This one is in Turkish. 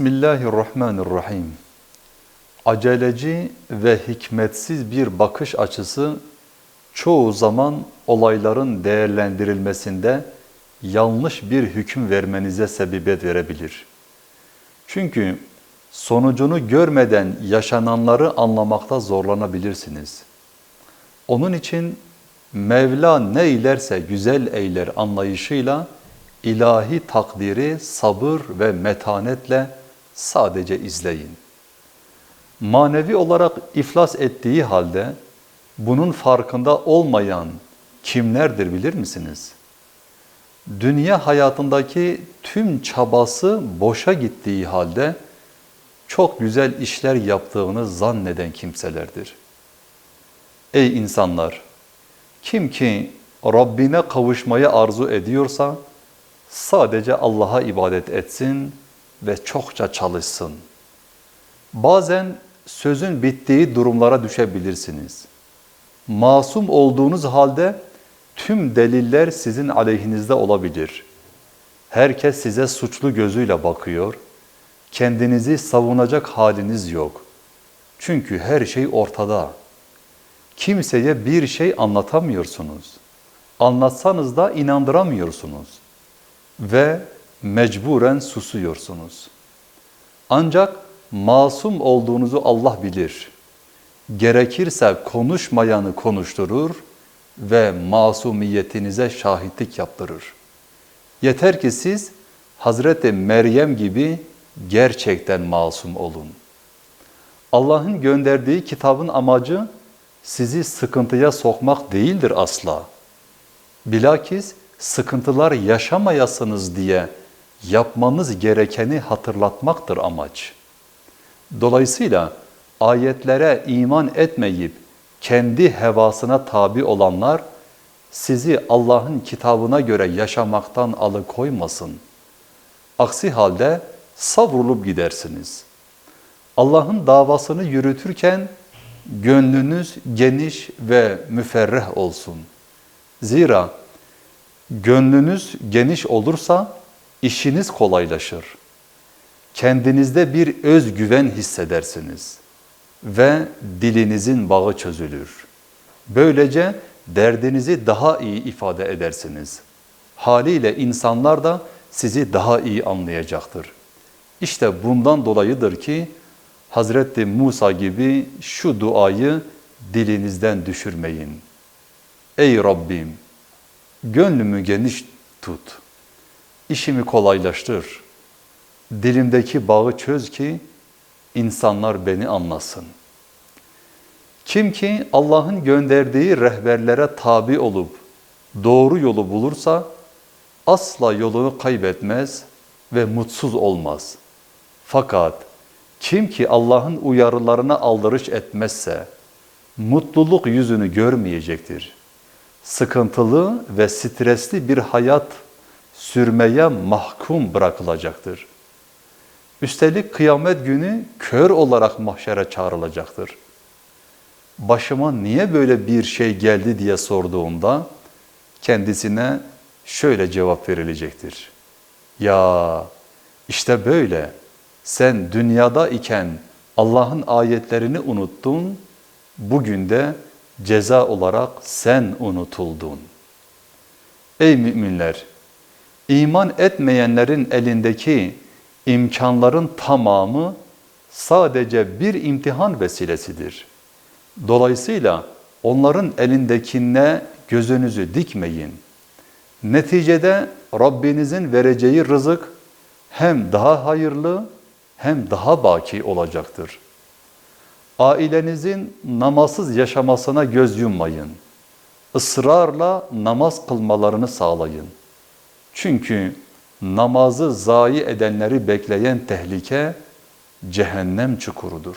Bismillahirrahmanirrahim. Aceleci ve hikmetsiz bir bakış açısı çoğu zaman olayların değerlendirilmesinde yanlış bir hüküm vermenize sebebiyet verebilir. Çünkü sonucunu görmeden yaşananları anlamakta zorlanabilirsiniz. Onun için Mevla ne ilerse güzel eyler anlayışıyla ilahi takdiri sabır ve metanetle sadece izleyin. Manevi olarak iflas ettiği halde bunun farkında olmayan kimlerdir bilir misiniz? Dünya hayatındaki tüm çabası boşa gittiği halde çok güzel işler yaptığını zanneden kimselerdir. Ey insanlar! Kim ki Rabbine kavuşmayı arzu ediyorsa sadece Allah'a ibadet etsin ve çokça çalışsın. Bazen sözün bittiği durumlara düşebilirsiniz. Masum olduğunuz halde tüm deliller sizin aleyhinizde olabilir. Herkes size suçlu gözüyle bakıyor. Kendinizi savunacak haliniz yok. Çünkü her şey ortada. Kimseye bir şey anlatamıyorsunuz. Anlatsanız da inandıramıyorsunuz ve mecburen susuyorsunuz. Ancak masum olduğunuzu Allah bilir. Gerekirse konuşmayanı konuşturur ve masumiyetinize şahitlik yaptırır. Yeter ki siz Hazreti Meryem gibi gerçekten masum olun. Allah'ın gönderdiği kitabın amacı sizi sıkıntıya sokmak değildir asla. Bilakis sıkıntılar yaşamayasınız diye yapmanız gerekeni hatırlatmaktır amaç. Dolayısıyla ayetlere iman etmeyip kendi hevasına tabi olanlar sizi Allah'ın kitabına göre yaşamaktan alıkoymasın. Aksi halde savrulup gidersiniz. Allah'ın davasını yürütürken gönlünüz geniş ve müferreh olsun. Zira Gönlünüz geniş olursa işiniz kolaylaşır. Kendinizde bir özgüven hissedersiniz ve dilinizin bağı çözülür. Böylece derdinizi daha iyi ifade edersiniz. Haliyle insanlar da sizi daha iyi anlayacaktır. İşte bundan dolayıdır ki Hazreti Musa gibi şu duayı dilinizden düşürmeyin. Ey Rabbim! Gönlümü geniş tut. İşimi kolaylaştır. Dilimdeki bağı çöz ki insanlar beni anlasın. Kim ki Allah'ın gönderdiği rehberlere tabi olup doğru yolu bulursa asla yolunu kaybetmez ve mutsuz olmaz. Fakat kim ki Allah'ın uyarılarına aldırış etmezse mutluluk yüzünü görmeyecektir.'' sıkıntılı ve stresli bir hayat sürmeye mahkum bırakılacaktır. Üstelik kıyamet günü kör olarak mahşere çağrılacaktır. Başıma niye böyle bir şey geldi diye sorduğunda kendisine şöyle cevap verilecektir. Ya işte böyle sen dünyada iken Allah'ın ayetlerini unuttun, bugün de ceza olarak sen unutuldun. Ey müminler! İman etmeyenlerin elindeki imkanların tamamı sadece bir imtihan vesilesidir. Dolayısıyla onların elindekine gözünüzü dikmeyin. Neticede Rabbinizin vereceği rızık hem daha hayırlı hem daha baki olacaktır.'' Ailenizin namazsız yaşamasına göz yummayın. Israrla namaz kılmalarını sağlayın. Çünkü namazı zayi edenleri bekleyen tehlike cehennem çukurudur.